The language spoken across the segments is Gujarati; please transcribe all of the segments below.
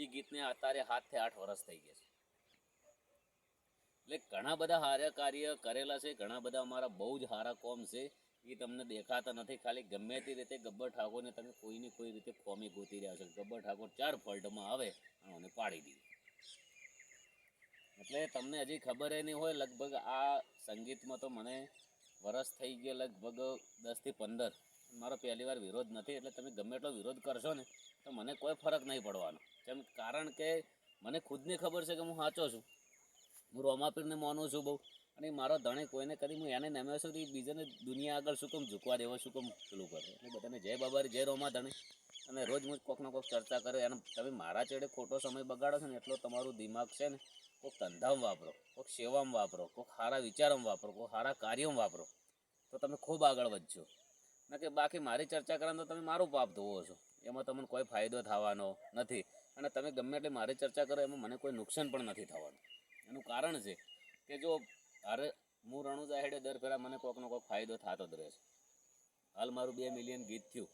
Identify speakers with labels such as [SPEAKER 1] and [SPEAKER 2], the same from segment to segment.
[SPEAKER 1] એ ગીતને અત્યારે હાથથી આઠ વર્ષ થઈ ગયા છે. એટલે ઘણા બધા સારા કાર્ય કરેલા છે, ઘણા બધા અમારા બહુ જ સારા કોમ છે, એ તમને દેખાતા નથી. ખાલી ગમે તે રીતે ગબ્બર ઠાકોરને તમે કોઈને કોઈ રીતે કોમી ગોતી રહ્યા છો. ગબ્બર ઠાકોર ચાર ફોલ્ટમાં આવે અને મને પાડી દીધી એટલે તમને હજી ખબર એ નહીં હોય, લગભગ આ સંગીતમાં તો મને વરસ થઈ ગયા લગભગ દસથી પંદર. મારો પહેલી વાર વિરોધ નથી, એટલે તમે ગમે એટલો વિરોધ કરશો ને, તો મને કોઈ ફરક નહીં પડવાનો. કેમ કારણ કે મને ખુદને ખબર છે કે હું સાચો છું. હું રોમાપીરને માનું છું બહુ. અને મારો ધણે કોઈને કદી હું એને નમ્યો છું બીજાને દુનિયા આગળ શું કેમ ઝૂકવા દેવો, શું કેમ પેલું કરે. એટલે બધાને જય બાબારી, જય રોમા ધણે. અને રોજ હું કોક ને કોક ચર્ચા કરે અને તમે મારા ચેડે ખોટો સમય બગાડો છો ને, એટલો તમારું દિમાગ છે ને કોઈક ધંધામાં વાપરો કોઈક સેવામાં વાપરો કોઈક સારા વિચારોમાં વાપરો કોઈક સારા કાર્યોમાં વાપરો. તો તમે ખૂબ આગળ વધજો. ના કે બાકી મારી ચર્ચા કરવાનું તો તમે મારું પાપ ધોવો છો. એમાં તમને કોઈ ફાયદો થવાનો નથી. અને તમે ગમે એટલે મારી ચર્ચા કરો, એમાં મને કોઈ નુકસાન પણ નથી થવાનું. એનું કારણ છે કે જો અરે હું રણુજા હેડે દર ફેરા મને કોઈકનો કોઈક ફાયદો થતો જ રહે છે. હાલ મારું બે મિલિયન ગીત થયું.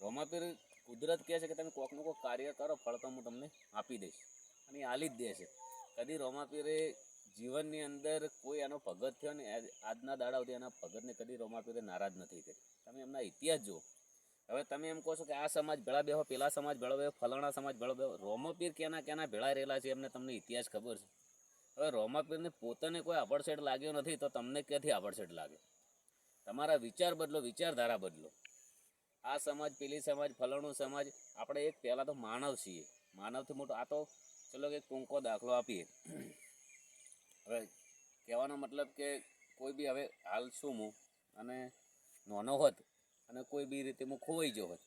[SPEAKER 1] રોમાપીર કુદરત કહે છે કે તમે કોઈકનું કોઈક કાર્ય કરો, ફળ તો હું તમને આપી દઈશ. અને એ આલી જ દે છે. કદી રોમાપીરે જીવનની અંદર કોઈ એનો ભગત થયો ને, આજ- આજના દાડા સુધી એના ભગતને કદી રોમાપીરે નારાજ નથી કરી. તમે એમના ઇતિહાસ જુઓ. હવે તમે એમ કહો છો કે આ સમાજ ભેળા બેહો, પેલા સમાજ ભેળો બેહો, ફલાણા સમાજ ભેળો બેહો. રોમાપીર કેના કેના ભેળા રહેલા છે એમને તમને ઇતિહાસ ખબર છે. હવે રોમાપીરને પોતાને કોઈ આભડસેટ લાગ્યો નથી તો તમને ક્યાંથી આભડસેટ લાગે? તમારા વિચાર બદલો, વિચારધારા બદલો. આ સમાજ, પેલી સમાજ, ફલાણું સમાજ, આપણે એક પહેલાં તો માનવ છીએ. માનવથી મોટો, આ તો ચલો કે ટૂંકો દાખલો આપીએ. હવે કહેવાનો મતલબ કે કોઈ બી હવે હાલ છું હું અને નાનો હોત અને કોઈ બી રીતે હું ખોવાઈ ગયો હોત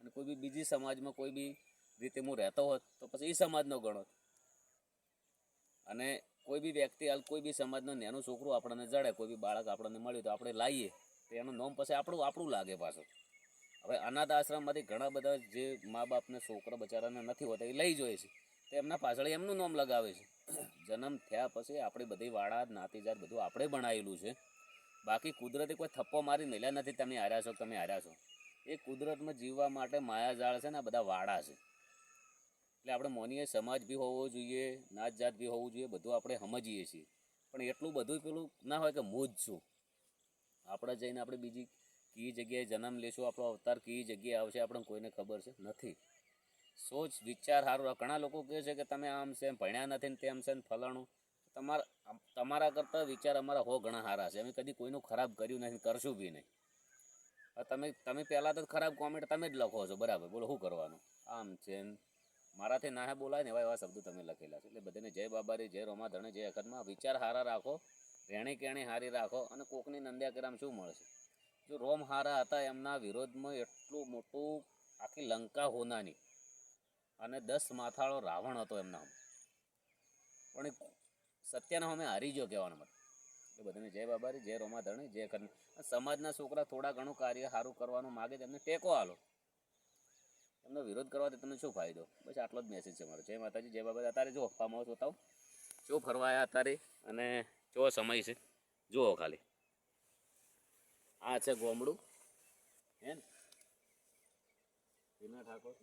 [SPEAKER 1] અને કોઈ બી બીજી સમાજમાં કોઈ બી રીતે હું રહેતો હોત, તો પછી એ સમાજનો ગણો અને કોઈ બી વ્યક્તિ હાલ કોઈ બી સમાજનો નાનું છોકરું આપણને જડે, કોઈ બી બાળક આપણને મળ્યું તો આપણે લાવીએ તો એનું નામ પછી આપણું આપણું લાગે પાછું. હવે અનાથ આશ્રમમાંથી ઘણા બધા જે મા બાપને છોકરા બચારાને નથી હોતા, એ લઈ જોઈએ છે. તો એમના પાછળ એમનું નામ લગાવે છે. જન્મ થયા પછી આપણી બધી વાડા, નાતીજાત બધું આપણે બનાવેલું છે. બાકી કુદરતે કોઈ થપ્પો મારી મેલ્યા નથી, તમે હાર્યા છો, તમે હાર્યા છો. એ કુદરતમાં જીવવા માટે માયાજાળ છે ને બધા વાડા છે. એટલે આપણે મોનીએ સમાજ બી હોવો જોઈએ નાત જાત બી હોવું જોઈએ, બધું આપણે સમજીએ છીએ. પણ એટલું બધું પેલું ના હોય કે મોજ છું. આપણે જઈને આપણે બીજી કઈ જગ્યાએ જન્મ લેશું, આપણો અવતાર કઈ જગ્યાએ આવશે આપણને કોઈને ખબર છે? નથી. સોચ, વિચાર સારું. ઘણા લોકો કહે છે કે તમે આમ છે, ભણ્યા નથી ને તેમ છે ને ફલાણું. તમારા તમારા કરતાં વિચાર અમારા હો ઘણા સારા છે. અમે કદી કોઈનું ખરાબ કર્યું નથી કરશું બી નહીં. તમે તમે પહેલાં તો ખરાબ કોમેન્ટ તમે જ લખો છો. બરાબર. બોલો, શું કરવાનું? આમ છે મારાથી ના બોલાય ને એવા એવા શબ્દો તમે લખેલા છે. એટલે બધાને જય બાબારી, જય રોમા ધણે જય અખતમાં વિચાર સારા રાખો. રહેણી કેણી હારી રાખો. અને કોકની નંદ્યા કરામ શું મળશે? જો રોમ હારા હતા, એમના વિરોધમાં એટલું મોટું આખી લંકા હોનાની. અને દસ માથાળો રાવણ હતો એમના પણ સત્યના અમે હારી ગયો કહેવાનો મતલબ. એ બધાને જય બાબારી, જય રોમાધરણી, જય ખન સમાજના છોકરા થોડા ઘણું કાર્ય સારું કરવાનું માગે તો એમને ટેકો આલો. એમનો વિરોધ કરવાથી તમને શું ફાયદો? બસ આટલો જ મેસેજ છે મારો. જય માતાજી, જય બાબા અત્યારે જો હાઉસ બતાવો. જો ફરવા આવ્યા અત્યારે અને જો સમય છે. જુઓ ખાલી. આ છે ગોમડું. હે ને? ઠાકોર.